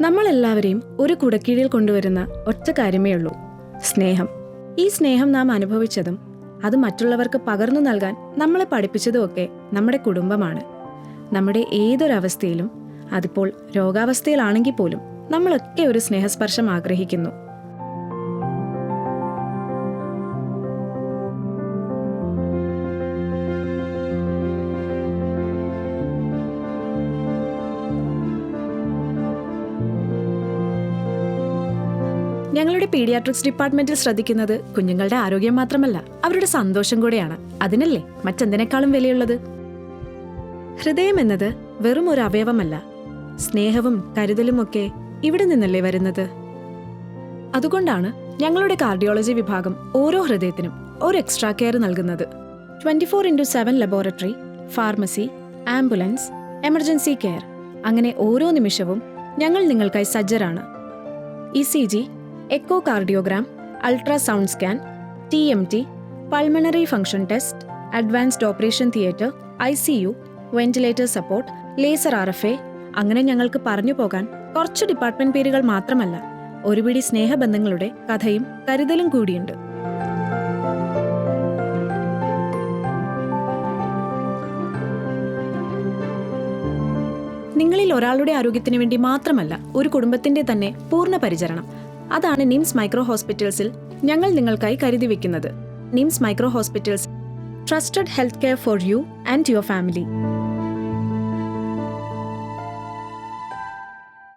നമ്മളെല്ലാവരെയും ഒരു കുടക്കീഴിൽ കൊണ്ടുവരുന്ന ഒറ്റ കാര്യമേ ഉള്ളൂ സ്നേഹം. ഈ സ്നേഹം നാം അനുഭവിച്ചതും അത് മറ്റുള്ളവർക്ക് പകർന്നു നൽകാൻ നമ്മളെ പഠിപ്പിച്ചതുമൊക്കെ നമ്മുടെ കുടുംബമാണ്. നമ്മുടെ ഏതൊരവസ്ഥയിലും അതിപ്പോൾ രോഗാവസ്ഥയിലാണെങ്കിൽ പോലും നമ്മളൊക്കെ ഒരു സ്നേഹസ്പർശം ആഗ്രഹിക്കുന്നു. ഞങ്ങളുടെ പീഡിയാട്രിക്സ് ഡിപ്പാർട്ട്മെന്റിൽ ശ്രദ്ധിക്കുന്നത് കുഞ്ഞുങ്ങളുടെ ആരോഗ്യം മാത്രമല്ല അവരുടെ സന്തോഷം കൂടെയാണ്. അതിനല്ലേ മറ്റെന്തിനേക്കാളും വിലയുള്ളത്? ഹൃദയം എന്നത് വെറും ഒരു അവയവമല്ല. സ്നേഹവും കരുതലും ഒക്കെ ഇവിടെ നിന്നല്ലേ വരുന്നത്? അതുകൊണ്ടാണ് ഞങ്ങളുടെ കാർഡിയോളജി വിഭാഗം ഓരോ ഹൃദയത്തിനും ഒരു എക്സ്ട്രാ കെയർ നൽകുന്നത്. Twenty four into seven laboratory pharmacy ambulance emergency care. അങ്ങനെ ഓരോ നിമിഷവും ഞങ്ങൾ നിങ്ങൾക്കായി സജ്ജരാണ്. E C G echocardiogram ultrasound scan T M T pulmonary function test advanced operation theatre I C U ventilator support laser R F A. അങ്ങനെ ഞങ്ങൾക്ക് പറഞ്ഞു പോകാൻ കുറച്ച് ഡിപ്പാർട്ട്മെന്റ് പേരുകൾ മാത്രമല്ല ഒരുപിടി സ്നേഹബന്ധങ്ങളുടെ കഥയും കരുതലും കൂടിയുണ്ട്. നിങ്ങളിൽ ഒരാളുടെ ആരോഗ്യത്തിന് വേണ്ടി മാത്രമല്ല ഒരു കുടുംബത്തിന്റെ തന്നെ പൂർണ പരിചരണം. അതാണ് നിംസ് മൈക്രോ ഹോസ്പിറ്റൽസിൽ ഞങ്ങൾ നിങ്ങൾക്കായി കരുതി വെക്കുന്നത്. Nims micro hospitals trusted health care for you and your family.